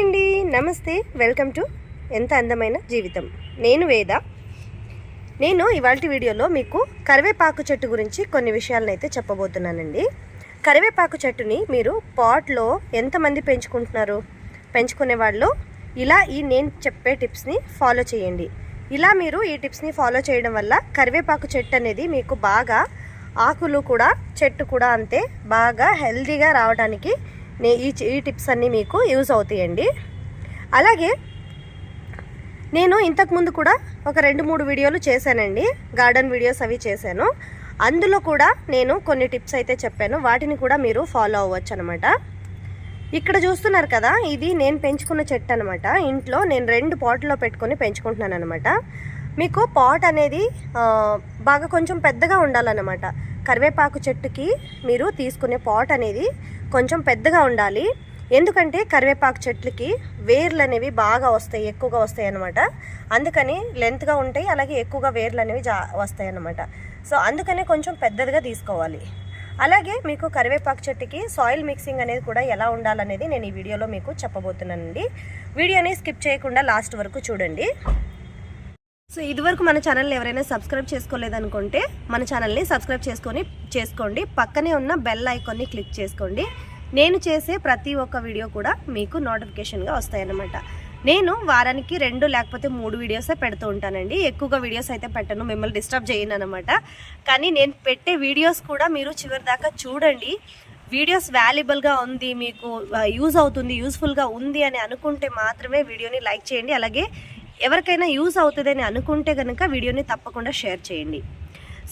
అండి. నమస్తే. Welcome to ఎంత అందమైన జీవితం. నేను వేద. నేను ఇవాళ వీడియోలో మీకు కరివేపాకు చెట్టు గురించి కొన్ని విషయాలను అయితే చెప్పబోతున్నానండి. కరివేపాకు చెట్టుని మీరు పాట్లో ఎంతమంది పెంచుకుంటున్నారు? పెంచుకునే వాళ్ళు ఇలా ఈ నేను చెప్పే టిప్స్ని ఫాలో చేయండి. ఇలా మీరు ఈ టిప్స్ని ఫాలో చేయడం వల్ల కరివేపాకు చెట్టు అనేది మీకు బాగా ఆకులు కూడా చెట్టు కూడా అంతే బాగా హెల్దీగా రావడానికి ఈ ఈ టిప్స్ అన్నీ మీకు యూజ్ అవుతాయండి. అలాగే నేను ఇంతకుముందు కూడా ఒక రెండు మూడు వీడియోలు చేశానండి. గార్డెన్ వీడియోస్ అవి చేశాను. అందులో కూడా నేను కొన్ని టిప్స్ అయితే చెప్పాను. వాటిని కూడా మీరు ఫాలో అవ్వచ్చు అనమాట ఇక్కడ చూస్తున్నారు కదా ఇది నేను పెంచుకున్న చెట్టు అనమాట. ఇంట్లో నేను రెండు పాట్లో పెట్టుకొని పెంచుకుంటున్నాను అనమాట మీకు పాట్ అనేది బాగా కొంచెం పెద్దగా ఉండాలన్నమాట కరివేపాకు చెట్టుకి మీరు తీసుకునే పాట్ అనేది కొంచెం పెద్దగా ఉండాలి. ఎందుకంటే కరివేపాకు చెట్లకి వేర్లు అనేవి బాగా వస్తాయి ఎక్కువగా వస్తాయి అనమాట అందుకని లెంత్గా ఉంటాయి అలాగే ఎక్కువగా వేర్లు అనేవి జా వస్తాయి అనమాట సో అందుకనే కొంచెం పెద్దదిగా తీసుకోవాలి. అలాగే మీకు కరివేపాకు చెట్టుకి సాయిల్ మిక్సింగ్ అనేది కూడా ఎలా ఉండాలనేది నేను ఈ వీడియోలో మీకు చెప్పబోతున్నానండి. వీడియోని స్కిప్ చేయకుండా లాస్ట్ వరకు చూడండి. సో ఇదివరకు మన ఛానల్ని ఎవరైనా సబ్స్క్రైబ్ చేసుకోలేదనుకుంటే మన ఛానల్ని సబ్స్క్రైబ్ చేసుకొని చేసుకోండి. పక్కనే ఉన్న బెల్ ఐకాన్ని క్లిక్ చేసుకోండి. నేను చేసే ప్రతి ఒక్క వీడియో కూడా మీకు నోటిఫికేషన్గా వస్తాయన్నమాట. నేను వారానికి రెండు లేకపోతే మూడు వీడియోసే పెడుతూ ఉంటానండి. ఎక్కువగా వీడియోస్ అయితే పెట్టను మిమ్మల్ని డిస్టర్బ్ చేయను అనమాట కానీ నేను పెట్టే వీడియోస్ కూడా మీరు చివరి దాకా చూడండి. వీడియోస్ వాల్యుబుల్గా ఉంది మీకు యూజ్ అవుతుంది యూస్ఫుల్గా ఉంది అని అనుకుంటే మాత్రమే వీడియోని లైక్ చేయండి. అలాగే ఎవరికైనా యూజ్ అవుతుందని అనుకుంటే కనుక వీడియోని తప్పకుండా షేర్ చేయండి.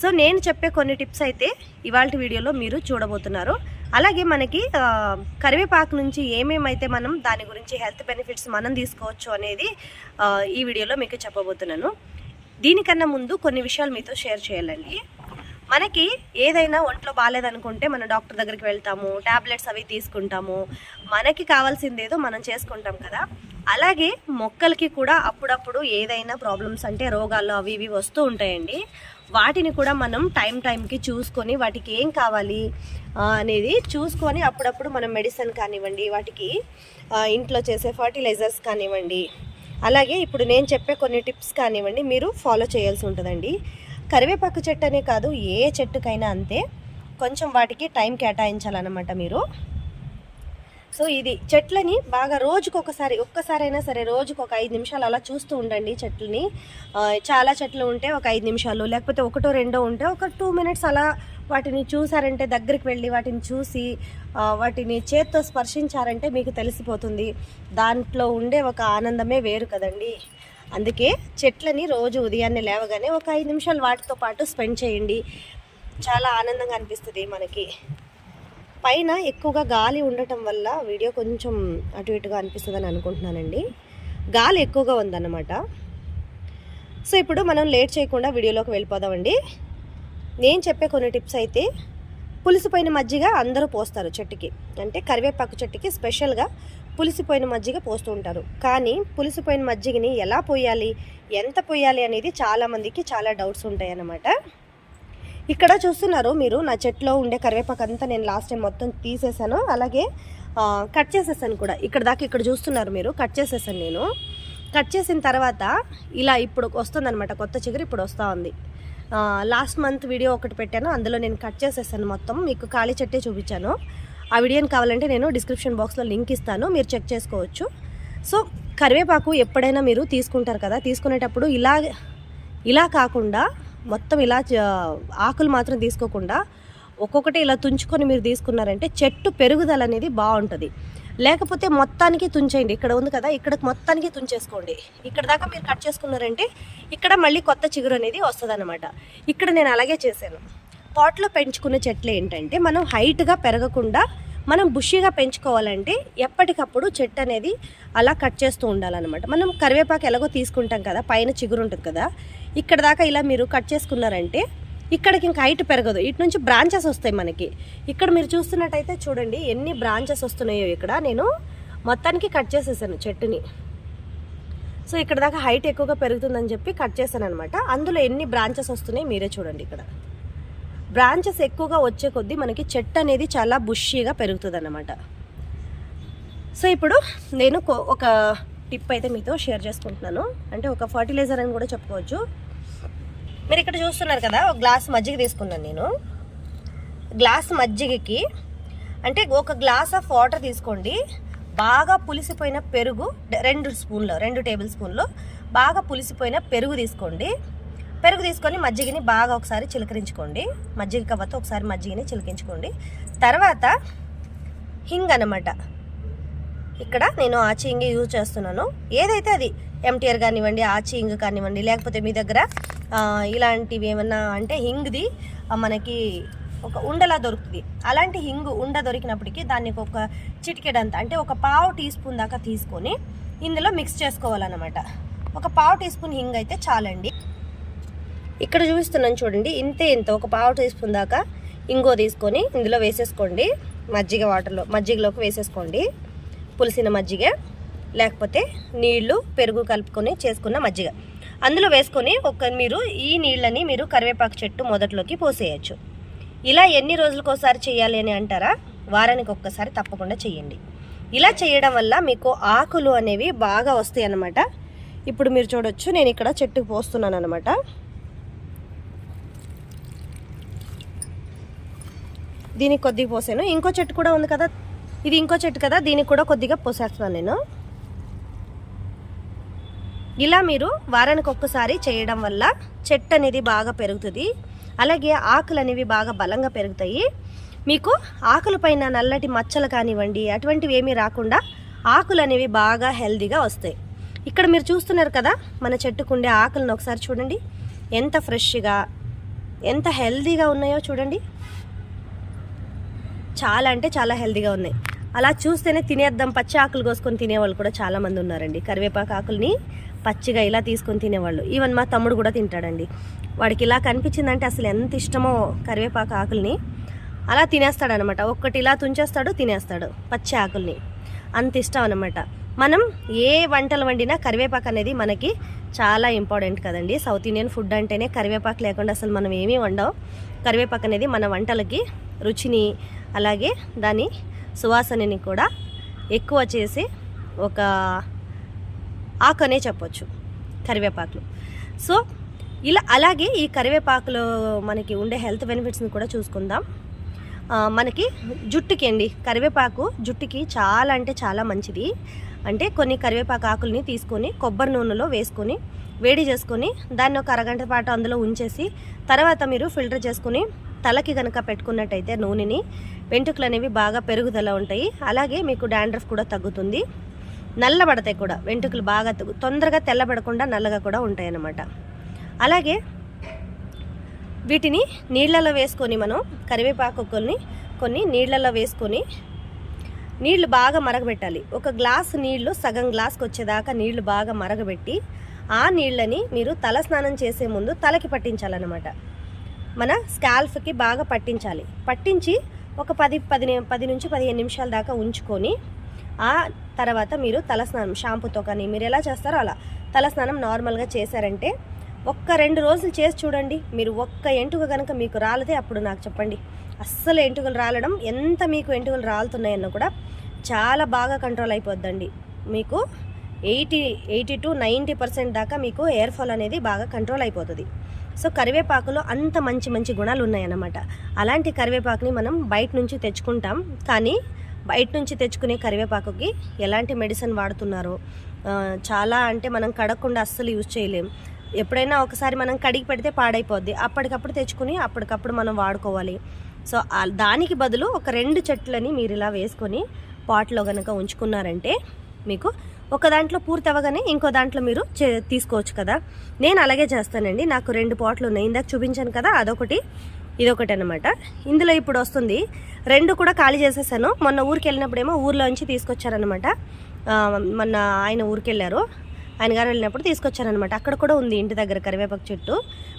సో నేను చెప్పే కొన్ని టిప్స్ అయితే ఇవాళ వీడియోలో మీరు చూడబోతున్నారు. అలాగే మనకి కరివేపాకు నుంచి ఏమేమైతే మనం దాని గురించి హెల్త్ బెనిఫిట్స్ మనం తీసుకోవచ్చు అనేది ఈ వీడియోలో మీకు చెప్పబోతున్నాను. దీనికన్నా ముందు కొన్ని విషయాలు మీతో షేర్ చేయాలండి. మనకి ఏదైనా ఒంట్లో బాగాలేదనుకుంటే మనం డాక్టర్ దగ్గరికి వెళ్తాము ట్యాబ్లెట్స్ అవి తీసుకుంటాము. మనకి కావాల్సింది ఏదో మనం చేసుకుంటాం కదా. అలాగే మొక్కలకి కూడా అప్పుడప్పుడు ఏదైనా ప్రాబ్లమ్స్ అంటే రోగాలు అవి ఇవి వస్తూ ఉంటాయండి. వాటిని కూడా మనం టైం టైంకి చూసుకొని వాటికి ఏం కావాలి అనేది చూసుకొని అప్పుడప్పుడు మనం మెడిసిన్ కానివ్వండి వాటికి ఇంట్లో చేసే ఫర్టిలైజర్స్ కానివ్వండి. అలాగే ఇప్పుడు నేను చెప్పే కొన్ని టిప్స్ కానివ్వండి మీరు ఫాలో చేయాల్సి ఉంటుందండి. కరివేపాకు చెట్టు అనే కాదు ఏ చెట్టుకైనా అంతే. కొంచెం వాటికి టైం కేటాయించాలన్నమాట మీరు. సో ఇది చెట్లని బాగా రోజుకొకసారి ఒక్కసారైనా సరే రోజుకు ఒక ఐదు నిమిషాలు అలా చూస్తూ ఉండండి చెట్లని. చాలా చెట్లు ఉంటే ఒక ఐదు నిమిషాలు లేకపోతే ఒకటో రెండో ఉంటే ఒక టూ మినిట్స్ అలా వాటిని చూసారంటే దగ్గరికి వెళ్ళి వాటిని చూసి వాటిని చేత్తో స్పర్శించారంటే మీకు తెలిసిపోతుంది. దాంట్లో ఉండే ఒక ఆనందమే వేరు కదండి. అందుకే చెట్లని రోజు ఉదయాన్నే లేవగానే ఒక ఐదు నిమిషాలు వాటితో పాటు స్పెండ్ చేయండి. చాలా ఆనందంగా అనిపిస్తుంది మనకి. పైన ఎక్కువగా గాలి ఉండటం వల్ల వీడియో కొంచెం అటు ఇటుగా అనిపిస్తుందని అనుకుంటున్నానండి. గాలి ఎక్కువగా ఉందన్నమాట. సో ఇప్పుడు మనం లేట్ చేయకుండా వీడియోలోకి వెళ్ళిపోదామండి. నేను చెప్పే కొన్ని టిప్స్ అయితే పులిసిపోయిన మజ్జిగ అందరూ పోస్తారు చెట్టుకి. అంటే కరివేపాకు చెట్టుకి స్పెషల్గా పులిసిపోయిన మజ్జిగ పోస్తూ ఉంటారు. కానీ పులిసిపోయిన మజ్జిగని ఎలా పోయాలి ఎంత పోయాలి అనేది చాలామందికి చాలా డౌట్స్ ఉంటాయి అన్నమాట ఇక్కడ చూస్తున్నారు మీరు నా చెట్లో ఉండే కరివేపాకు అంతా నేను లాస్ట్ టైం మొత్తం తీసేసాను. అలాగే కట్ చేసేసాను కూడా. ఇక్కడ దాకా ఇక్కడ చూస్తున్నారు మీరు కట్ చేసేసాను నేను. కట్ చేసిన తర్వాత ఇలా ఇప్పుడు వస్తుందన్నమాట కొత్త చిగురు ఇప్పుడు వస్తూ ఉంది. లాస్ట్ మంత్ వీడియో ఒకటి పెట్టాను అందులో నేను కట్ చేసేసాను మొత్తం. మీకు ఖాళీ చెట్టే చూపించాను. ఆ వీడియోని కావాలంటే నేను డిస్క్రిప్షన్ బాక్స్లో లింక్ ఇస్తాను మీరు చెక్ చేసుకోవచ్చు. సో కరివేపాకు ఎప్పుడైనా మీరు తీసుకుంటారు కదా తీసుకునేటప్పుడు ఇలా ఇలా కాకుండా మొత్తం ఇలా ఆకులు మాత్రం తీసుకోకుండా ఒక్కొక్కటి ఇలా తుంచుకొని మీరు తీసుకున్నారంటే చెట్టు పెరుగుదల అనేది బాగుంటుంది. లేకపోతే మొత్తానికి తుంచేయండి. ఇక్కడ ఉంది కదా ఇక్కడ మొత్తానికి తుంచేసుకోండి. ఇక్కడ దాకా మీరు కట్ చేసుకున్నారంటే ఇక్కడ మళ్ళీ కొత్త చిగురు అనేది వస్తుంది ఇక్కడ నేను అలాగే చేశాను. పాట్లో పెంచుకునే చెట్లు ఏంటంటే మనం హైట్గా పెరగకుండా మనం బుషిగా పెంచుకోవాలంటే ఎప్పటికప్పుడు చెట్టు అనేది అలా కట్ చేస్తూ ఉండాలన్నమాట. మనం కరివేపాకు ఎలాగో తీసుకుంటాం కదా పైన చిగురు ఉంటుంది కదా ఇక్కడ దాకా ఇలా మీరు కట్ చేసుకున్నారంటే ఇక్కడికి ఇంకా హైట్ పెరగదు. ఇటు నుంచి బ్రాంచెస్ వస్తాయి మనకి. ఇక్కడ మీరు చూస్తున్నట్టయితే చూడండి ఎన్ని బ్రాంచెస్ వస్తున్నాయో ఇక్కడ. నేను మొత్తానికి కట్ చేసేసాను చెట్టుని. సో ఇక్కడ దాకా హైట్ ఎక్కువగా పెరుగుతుందని చెప్పి కట్ చేశాను అనమాట అందులో ఎన్ని బ్రాంచెస్ వస్తున్నాయి మీరే చూడండి ఇక్కడ. బ్రాంచెస్ ఎక్కువగా వచ్చే కొద్దీ మనకి చెట్టు అనేది చాలా బుషీగా పెరుగుతుంది సో ఇప్పుడు నేను ఒక టిప్ అయితే మీతో షేర్ చేసుకుంటున్నాను. అంటే ఒక ఫర్టిలైజర్ అని కూడా చెప్పుకోవచ్చు. మీరు ఇక్కడ చూస్తున్నారు కదా ఒక గ్లాస్ మజ్జిగ తీసుకున్నాను నేను. గ్లాస్ మజ్జిగకి అంటే ఒక గ్లాస్ ఆఫ్ వాటర్ తీసుకోండి. బాగా పులిసిపోయిన పెరుగు రెండు స్పూన్లు రెండు టేబుల్ స్పూన్లు బాగా పులిసిపోయిన పెరుగు తీసుకోండి. పెరుగు తీసుకొని మజ్జిగని బాగా ఒకసారి చిలకరించుకోండి. మజ్జిగ కవ్వతో ఒకసారి మజ్జిగని చిలికించుకోండి తర్వాత హింగ్ అనమాట ఇక్కడ నేను ఆచి యూజ్ చేస్తున్నాను. ఏదైతే అది ఎంటీఆర్ కానివ్వండి ఆచింగ్ కానివ్వండి లేకపోతే మీ దగ్గర ఇలాంటివి ఏమన్నా అంటే హింగ్ది మనకి ఒక ఉండలా దొరుకుతుంది. అలాంటి హింగు ఉండ దొరికినప్పటికీ దాన్ని ఒక చిటికెడంత అంటే ఒక పావు టీ స్పూన్ దాకా తీసుకొని ఇందులో మిక్స్ చేసుకోవాలన్నమాట. ఒక పావు టీ స్పూన్ హింగ్ అయితే చాలండి. ఇక్కడ చూపిస్తున్నాను చూడండి ఇంతే ఇంత ఒక పావు టీ స్పూన్ దాకా ఇంగో తీసుకొని ఇందులో వేసేసుకోండి. మజ్జిగ వాటర్లో మజ్జిగలోకి వేసేసుకోండి. పులిసిన మజ్జిగ లేకపోతే నీళ్ళు పెరుగు కలుపుకొని చేసుకున్న మజ్జిగ. అందులో వేసుకొని ఒక మీరు ఈ నీళ్ళని మీరు కరివేపాకు చెట్టు మొదట్లోకి పోసేయచ్చు. ఇలా ఎన్ని రోజులకోసారి చేయాలి అని అంటారా? వారానికి ఒక్కసారి తప్పకుండా చేయండి. ఇలా చేయడం వల్ల మీకు ఆకులు అనేవి బాగా వస్తాయి అన్నమాట. ఇప్పుడు మీరు చూడొచ్చు నేను ఇక్కడ చెట్టుకు పోస్తున్నాను అనమాట దీనికి కొద్దిగా పోసాను. ఇంకో చెట్టు కూడా ఉంది కదా ఇది ఇంకో చెట్టు కదా దీనికి కూడా కొద్దిగా పోసేస్తున్నాను నేను. ఇలా మీరు వారానికి ఒక్కసారి చేయడం వల్ల చెట్టు అనేది బాగా పెరుగుతుంది. అలాగే ఆకులు అనేవి బాగా బలంగా పెరుగుతాయి. మీకు ఆకుల పైన నల్లటి మచ్చలు కానివ్వండి అటువంటివి ఏమీ రాకుండా ఆకులు అనేవి బాగా హెల్దీగా వస్తాయి. ఇక్కడ మీరు చూస్తున్నారు కదా మన చెట్టుకుండే ఆకులను ఒకసారి చూడండి. ఎంత ఫ్రెష్గా ఎంత హెల్దీగా ఉన్నాయో చూడండి. చాలా అంటే చాలా హెల్దీగా ఉన్నాయి. అలా చూస్తేనే తినేద్దాం. పచ్చి ఆకులు కోసుకొని తినేవాళ్ళు కూడా చాలామంది ఉన్నారండి. కరివేపాకు ఆకుల్ని పచ్చిగా ఇలా తీసుకొని తినేవాళ్ళు. ఈవెన్ మా తమ్ముడు కూడా తింటాడండి. వాడికి ఇలా కనిపించిందంటే అసలు ఎంత ఇష్టమో కరివేపాకు ఆకుల్ని. అలా తినేస్తాడనమాట. ఒక్కటి ఇలా తుంచేస్తాడు తినేస్తాడు పచ్చి ఆకుల్ని. అంత ఇష్టం అనమాట. మనం ఏ వంటలు వండినా కరివేపాకు అనేది మనకి చాలా ఇంపార్టెంట్ కదండి. సౌత్ ఇండియన్ ఫుడ్ అంటేనే కరివేపాకు లేకుండా అసలు మనం ఏమీ వండవు. కరివేపాకు అనేది మన వంటలకి రుచిని అలాగే దాని సువాసనని కూడా ఎక్కువ చేసి ఒక ఆకనే చెప్పొచ్చు కరివేపాకులు. సో ఇలా అలాగే ఈ కరివేపాకులో మనకి ఉండే హెల్త్ బెనిఫిట్స్ని కూడా చూసుకుందాం. మనకి జుట్టుకి అండి కరివేపాకు జుట్టుకి చాలా అంటే చాలా మంచిది. అంటే కొన్ని కరివేపాకు ఆకుల్ని తీసుకొని కొబ్బరి నూనెలో వేసుకొని వేడి చేసుకొని దాన్ని ఒక అరగంట పాటు అందులో ఉంచేసి తర్వాత మీరు ఫిల్టర్ చేసుకుని తలకి కనుక పెట్టుకున్నట్టయితే నూనెని వెంట్రుకలు అనేవి బాగా పెరుగుదల ఉంటాయి. అలాగే మీకు డాండ్రఫ్ కూడా తగ్గుతుంది. నల్లబడతాయి కూడా వెంట్రుకలు బాగా తగ్గు తొందరగా తెల్లబడకుండా నల్లగా కూడా ఉంటాయి అన్నమాట అలాగే వీటిని నీళ్ళలో వేసుకొని మనం కరివేపాకు కొన్ని కొన్ని నీళ్ళలో వేసుకొని నీళ్ళు బాగా మరగబెట్టాలి. ఒక గ్లాస్ నీళ్ళు సగం గ్లాస్కి వచ్చేదాకా నీళ్ళు బాగా మరగబెట్టి ఆ నీళ్ళని మీరు తల స్నానం చేసే ముందు తలకి పట్టించాలన్నమాట. మన స్కాల్ఫ్కి బాగా పట్టించాలి. పట్టించి ఒక పది పది పది నుంచి పదిహేను నిమిషాల దాకా ఉంచుకొని ఆ తర్వాత మీరు తలస్నానం షాంపూతో కానీ మీరు ఎలా చేస్తారో అలా. తలస్నానం నార్మల్గా చేశారంటే ఒక్క రెండు రోజులు చేసి చూడండి. మీరు ఒక్క ఎంటుక కనుక మీకు రాలితే అప్పుడు నాకు చెప్పండి. అస్సలు ఎంటుకలు రాలడం ఎంత మీకు ఎంటుకలు రాలుతున్నాయన్న కూడా చాలా బాగా కంట్రోల్ అయిపోద్దండి. మీకు eighty eighty to ninety percent దాకా మీకు హెయిర్ ఫాల్ అనేది బాగా కంట్రోల్ అయిపోతుంది. సో కరివేపాకులో అంత మంచి మంచి గుణాలు ఉన్నాయన్నమాట. అలాంటి కరివేపాకుని మనం బయట నుంచి తెచ్చుకుంటాం. కానీ బయట నుంచి తెచ్చుకునే కరివేపాకుకి ఎలాంటి మెడిసిన్ వాడుతున్నారో చాలా అంటే మనం కడగకుండా అస్సలు యూజ్ చేయలేం. ఎప్పుడైనా ఒకసారి మనం కడిగి పెడితే పాడైపోద్ది. అప్పటికప్పుడు తెచ్చుకుని అప్పటికప్పుడు మనం వాడుకోవాలి. సో దానికి బదులు ఒక రెండు చెట్లని మీరు ఇలా వేసుకొని పాట్లో కనుక ఉంచుకున్నారంటే మీకు ఒక దాంట్లో పూర్తి అవ్వగానే ఇంకో దాంట్లో మీరు చే- తీసుకోవచ్చు కదా. నేను అలాగే చేస్తానండి. నాకు రెండు పాట్లు ఉన్నాయి. ఇందాక చూపించాను కదా అదొకటి ఇదొకటి అనమాట ఇందులో ఇప్పుడు వస్తుంది రెండు కూడా ఖాళీ చేసేసాను. మొన్న ఊరికి వెళ్ళినప్పుడేమో ఊర్లోంచి తీసుకొచ్చారనమాట మొన్న ఆయన ఊరికి వెళ్ళారు ఆయన గారు వెళ్ళినప్పుడు తీసుకొచ్చారనమాట అక్కడ కూడా ఉంది ఇంటి దగ్గర కరివేపాకు చెట్టు.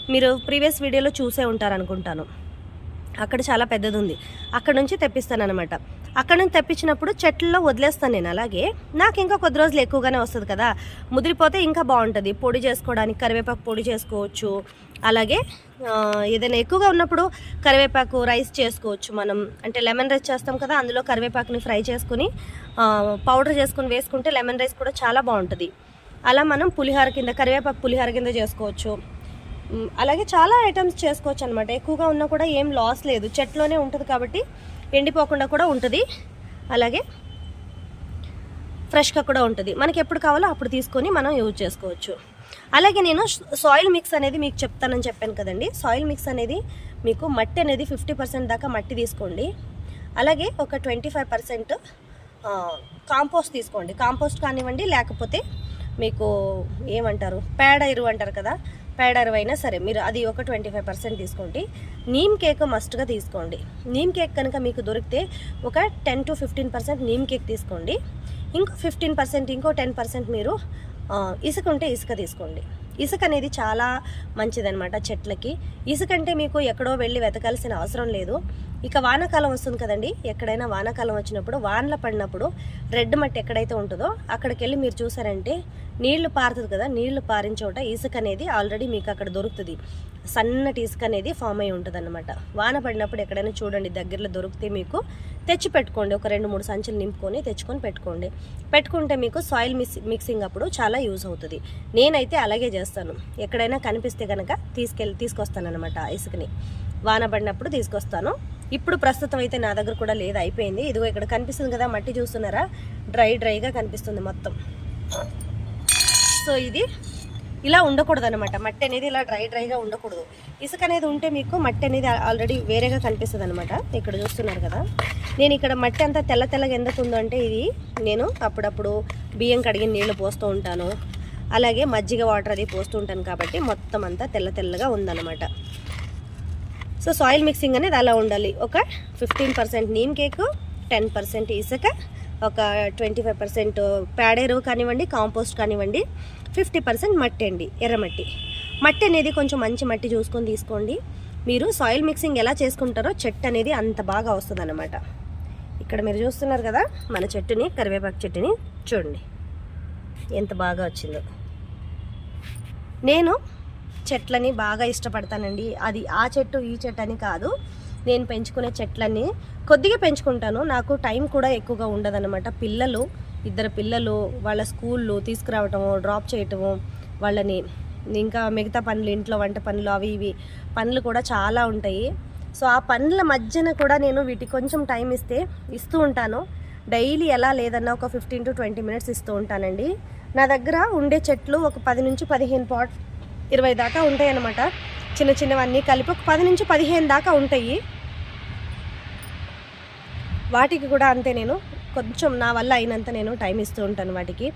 మీరు ప్రీవియస్ వీడియోలో చూసే ఉంటారు అనుకుంటాను అక్కడ చాలా పెద్దది ఉంది అక్కడ నుంచి తెప్పిస్తాను అనమాట అక్కడ నుంచి తెప్పించినప్పుడు చెట్లలో వదిలేస్తాను నేను. అలాగే నాకు ఇంకా కొద్ది రోజులు ఎక్కువగానే వస్తుంది కదా. ముదిరిపోతే ఇంకా బాగుంటుంది. పొడి చేసుకోవడానికి కరివేపాకు పొడి చేసుకోవచ్చు. అలాగే ఏదైనా ఎక్కువగా ఉన్నప్పుడు కరివేపాకు రైస్ చేసుకోవచ్చు మనం. అంటే లెమన్ రైస్ చేస్తాం కదా అందులో కరివేపాకుని ఫ్రై చేసుకుని పౌడర్ చేసుకుని వేసుకుంటే లెమన్ రైస్ కూడా చాలా బాగుంటుంది. అలా మనం పులిహోర కింద కరివేపాకు పులిహోర కింద చేసుకోవచ్చు. అలాగే చాలా ఐటమ్స్ చేసుకోవచ్చు అనమాట ఎక్కువగా ఉన్నా కూడా ఏం లాస్ లేదు. చెట్లోనే ఉంటుంది కాబట్టి ఎండిపోకుండా కూడా ఉంటుంది. అలాగే ఫ్రెష్గా కూడా ఉంటుంది. మనకి ఎప్పుడు కావాలో అప్పుడు తీసుకొని మనం యూజ్ చేసుకోవచ్చు. అలాగే నేను సాయిల్ మిక్స్ అనేది మీకు చెప్తానని చెప్పాను కదండి. సాయిల్ మిక్స్ అనేది మీకు మట్టి అనేది ఫిఫ్టీ పర్సెంట్ దాకా మట్టి తీసుకోండి. అలాగే ఒక ట్వంటీ ఫైవ్ పర్సెంట్ కాంపోస్ట్ తీసుకోండి. కాంపోస్ట్ కానివ్వండి లేకపోతే మీకు ఏమంటారు? పేడ ఎరువు అంటారు కదా పేడర్ అయినా సరే మీరు అది ఒక ట్వంటీ ఫైవ్ పర్సెంట్ తీసుకోండి. నీమ్ కేక్ మస్ట్గా తీసుకోండి. నీమ్ కేక్ కనుక మీకు దొరికితే ఒక ten to fifteen percent neem cake తీసుకోండి. ఇంకో ఫిఫ్టీన్ పర్సెంట్ ఇంకో టెన్ పర్సెంట్ మీరు ఇసుక ఉంటే ఇసుక తీసుకోండి. ఇసుక అనేది చాలా మంచిదనమాట చెట్లకి. ఇసుక అంటే మీకు ఎక్కడో వెళ్ళి వెతకాల్సిన అవసరం లేదు. ఇక వానాకాలం వస్తుంది కదండి ఎక్కడైనా వానాకాలం వచ్చినప్పుడు వానల పడినప్పుడు రెడ్ మట్టి ఎక్కడైతే ఉంటుందో అక్కడికి వెళ్ళి మీరు చూసారంటే నీళ్ళు పారుతుంది కదా నీళ్ళు పారిన చోట ఇసుక అనేది ఆల్రెడీ మీకు అక్కడ దొరుకుతుంది. సన్నటి ఇసుక అనేది ఫామ్ అయి ఉంటుంది అనమాట వాన పడినప్పుడు ఎక్కడైనా చూడండి దగ్గరలో దొరికితే మీకు తెచ్చి పెట్టుకోండి ఒక రెండు మూడు సంచులు నింపుకొని తెచ్చుకొని పెట్టుకోండి. పెట్టుకుంటే మీకు సాయిల్ మిక్స్ మిక్సింగ్ అప్పుడు చాలా యూజ్ అవుతుంది. నేనైతే అలాగే చేస్తాను. ఎక్కడైనా కనిపిస్తే కనుక తీసుకెళ్ళి తీసుకొస్తానమాట ఇసుకని. వాన పడినప్పుడు తీసుకొస్తాను. ఇప్పుడు ప్రస్తుతం అయితే నా దగ్గర కూడా లేదు అయిపోయింది. ఇదిగో ఇక్కడ కనిపిస్తుంది కదా మట్టి చూస్తున్నారా? డ్రై డ్రైగా కనిపిస్తుంది మొత్తం. సో ఇది ఇలా ఉండకూడదు అనమాట మట్టి అనేది ఇలా డ్రై డ్రైగా ఉండకూడదు. ఇసుక అనేది ఉంటే మీకు మట్టి అనేది ఆల్రెడీ వేరేగా కనిపిస్తుంది అనమాట ఇక్కడ చూస్తున్నారు కదా. నేను ఇక్కడ మట్టి అంతా తెల్ల తెల్లగా ఎందుకు ఉందో అంటే ఇది నేను అప్పుడప్పుడు బియ్యం కడిగిన నీళ్ళు పోస్తూ ఉంటాను. అలాగే మజ్జిగ వాటర్ అది పోస్తూ ఉంటాను కాబట్టి మొత్తం అంతా తెల్ల తెల్లగా ఉందన్నమాట. సో సాయిల్ మిక్సింగ్ అనేది అలా ఉండాలి. ఒక fifteen percent neem cake ten percent ఇసుక ఒక ట్వంటీ ఫైవ్ పర్సెంట్ పేడేరు కానివ్వండి కాంపోస్ట్ కానివ్వండి ఫిఫ్టీ పర్సెంట్ మట్టి అండి ఎర్రమట్టి మట్టి. అనేది కొంచెం మంచి మట్టి చూసుకొని తీసుకోండి. మీరు సాయిల్ మిక్సింగ్ ఎలా చేసుకుంటారో చెట్టు అనేది అంత బాగా వస్తుంది ఇక్కడ మీరు చూస్తున్నారు కదా మన చెట్టుని కరివేపాకు చెట్టుని చూడండి. ఎంత బాగా వచ్చిందో. నేను చెట్లని బాగా ఇష్టపడతానండి. అది ఆ చెట్టు ఈ చెట్టు అని కాదు. నేను పెంచుకునే చెట్లన్నీ కొద్దిగా పెంచుకుంటాను. నాకు టైం కూడా ఎక్కువగా ఉండదన్నమాట. పిల్లలు ఇద్దరు పిల్లలు వాళ్ళ స్కూళ్ళు తీసుకురావటము డ్రాప్ చేయటము వాళ్ళని ఇంకా మిగతా పనులు ఇంట్లో వంట పనులు అవి ఇవి పనులు కూడా చాలా ఉంటాయి. సో ఆ పనుల మధ్యన కూడా నేను వీటికి కొంచెం టైం ఇస్తే ఇస్తూ ఉంటాను. డైలీ ఎలా లేదన్నా ఒక ఫిఫ్టీన్ టు ట్వంటీ మినిట్స్ ఇస్తూ ఉంటానండి. నా దగ్గర ఉండే చెట్లు ఒక పది నుంచి పదిహేను పాట్ ఇరవై దాకా ఉంటాయన్నమాట. చిన్న చిన్నవన్నీ కలిపి ఒక పది నుంచి పదిహేను దాకా ఉంటాయి. వాటికి కూడా అంతే నేను కొంచెం నా వల్ల అయినంత నేను టైం ఇస్తూ ఉంటాను వాటికి.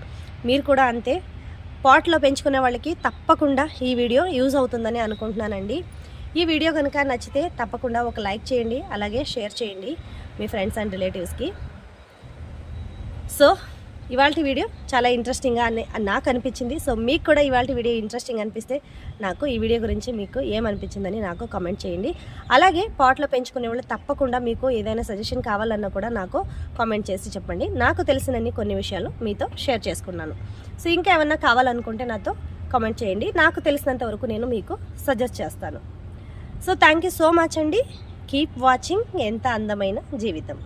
మీరు కూడా అంతే పాట్లో పెంచుకునే వాళ్ళకి తప్పకుండా ఈ వీడియో యూజ్ అవుతుందని అనుకుంటున్నానండి. ఈ వీడియో కనుక నచ్చితే తప్పకుండా ఒక లైక్ చేయండి అలాగే షేర్ చేయండి మీ ఫ్రెండ్స్ అండ్ రిలేటివ్స్కి. సో ఇవాళ వీడియో చాలా ఇంట్రెస్టింగ్గా అని నాకు అనిపించింది. సో మీకు కూడా ఇవాళ వీడియో ఇంట్రెస్టింగ్ అనిపిస్తే నాకు ఈ వీడియో గురించి మీకు ఏమనిపించిందని నాకు కమెంట్ చేయండి. అలాగే పాట్లో పెంచుకునే వాళ్ళు తప్పకుండా మీకు ఏదైనా సజెషన్ కావాలన్నా కూడా నాకు కామెంట్ చేసి చెప్పండి. నాకు తెలిసినన్ని కొన్ని విషయాలు మీతో షేర్ చేసుకున్నాను. సో ఇంకా ఏమన్నా కావాలనుకుంటే నాతో కామెంట్ చేయండి. నాకు తెలిసినంత వరకు నేను మీకు సజెస్ట్ చేస్తాను. So thank you so much అండి. కీప్ వాచింగ్ ఎంత అందమైన జీవితం.